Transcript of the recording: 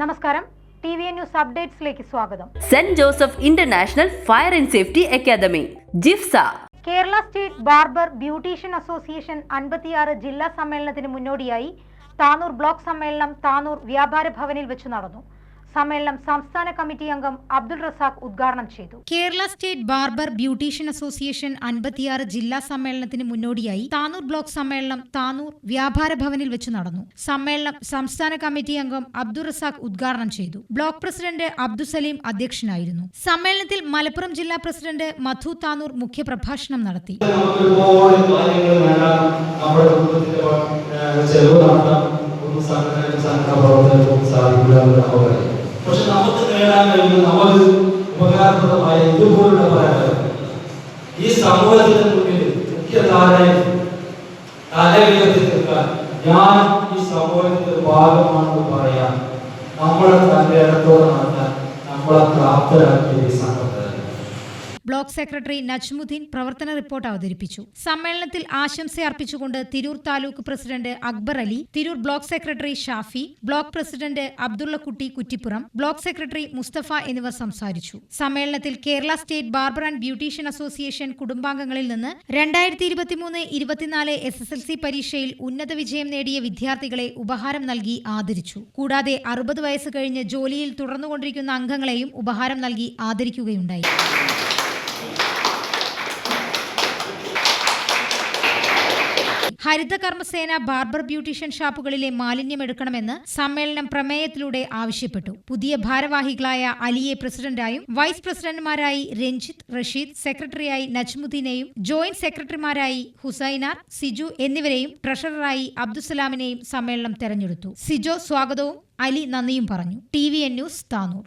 നമസ്കാരം. T V news അപ്ഡേറ്റ്സിലേക്ക് സ്വാഗതം. Saint Joseph international fire and safety academy JIFSA. Kerala state barber beautician association അൻപത്തിയാറ് ജില്ലാ സമ്മേളനത്തിന് മുന്നോടിയായി താനൂർ ബ്ലോക്ക് സമ്മേളനം താനൂർ വ്യാപാര ഭവനിൽ വെച്ച് നടന്നു. സമ്മേളനം സംസ്ഥാന കമ്മിറ്റി അംഗം അബ്ദുൾ റസാഖ് ഉദ്ഘാടനം ചെയ്തു. Kerala state barber beautician association അൻപത്തിയാറ് ജില്ലാ സമ്മേളനത്തിന് മുന്നോടിയായി താനൂർ ബ്ലോക്ക് സമ്മേളനം താനൂർ വ്യാപാര ഭവനിൽ വെച്ച് നടന്നു. സമ്മേളനം സംസ്ഥാന കമ്മിറ്റി അംഗം അബ്ദുൾ റസാഖ് ഉദ്ഘാടനം ചെയ്തു. ബ്ലോക്ക് പ്രസിഡന്റ് അബ്ദുസലീം അധ്യക്ഷനായിരുന്നു. സമ്മേളനത്തിൽ മലപ്പുറം ജില്ലാ പ്രസിഡന്റ് മധു താനൂർ മുഖ്യപ്രഭാഷണം നടത്തി. ചെലവ് ഒന്നും സംഘടന സംഘടന സാധിക്കില്ല പക്ഷെ നമുക്ക് നേടാൻ കഴിയുന്ന നമുക്ക് ഉപകാരപ്രദമായ ഇതുപോലുള്ള പല ഈ സമൂഹത്തിന്റെ മുന്നിൽ മുഖ്യധാരയിൽ തലയുയർത്തി നിൽക്കാൻ ഞാൻ ഈ സമൂഹത്തിന്റെ ഭാഗമാണെന്ന് പറയാൻ നമ്മളെ തന്റെ ഇടത്തോടെ നടത്താൻ നമ്മളെ പ്രാപ്തരാക്കിയ സംഘടന ബ്ലോക്ക് സെക്രട്ടറി നജ്മുദ്ദീൻ പ്രവർത്തന റിപ്പോർട്ട് അവതരിപ്പിച്ചു. സമ്മേളനത്തിൽ ആശംസ അർപ്പിച്ചുകൊണ്ട് Tirur taluk president Akbar Ali Tirur block secretary Shafi block president Abdullakutty Kuttippuram block secretary Musthafa എന്നിവർ സംസാരിച്ചു. സമ്മേളനത്തിൽ Kerala state barber and beautician association കുടുംബാംഗങ്ങളിൽ നിന്ന് രണ്ടായിരത്തി ഇരുപത്തിമൂന്ന് ഇരുപത്തിനാല് എസ് എസ് എൽ സി പരീക്ഷയിൽ ഉന്നത വിജയം നേടിയ വിദ്യാർത്ഥികളെ ഉപഹാരം നൽകി ആദരിച്ചു. കൂടാതെ അറുപത് വയസ്സ് കഴിഞ്ഞ് ജോലിയിൽ തുടർന്നുകൊണ്ടിരിക്കുന്ന അംഗങ്ങളെയും ഉപഹാരം നൽകി ആദരിക്കുകയുണ്ടായി. ഹരിത കർമ്മസേന ബാർബർ ബ്യൂട്ടീഷ്യൻ ഷാപ്പുകളിലെ മാലിന്യം എടുക്കണമെന്ന് സമ്മേളനം പ്രമേയത്തിലൂടെ ആവശ്യപ്പെട്ടു. പുതിയ ഭാരവാഹികളായ അലിയെ പ്രസിഡന്റായും വൈസ് പ്രസിഡന്റുമാരായി രഞ്ജിത്ത് റഷീദ് സെക്രട്ടറിയായി നജ്മുദ്ദീനെയും ജോയിന്റ് സെക്രട്ടറിമാരായി ഹുസൈനാർ സിജു എന്നിവരെയും ട്രഷററായി അബ്ദുസലാമിനെയും സമ്മേളനം തെരഞ്ഞെടുത്തു. സിജോ സ്വാഗതവും അലി നന്ദിയും പറഞ്ഞു. T V N news Tanur.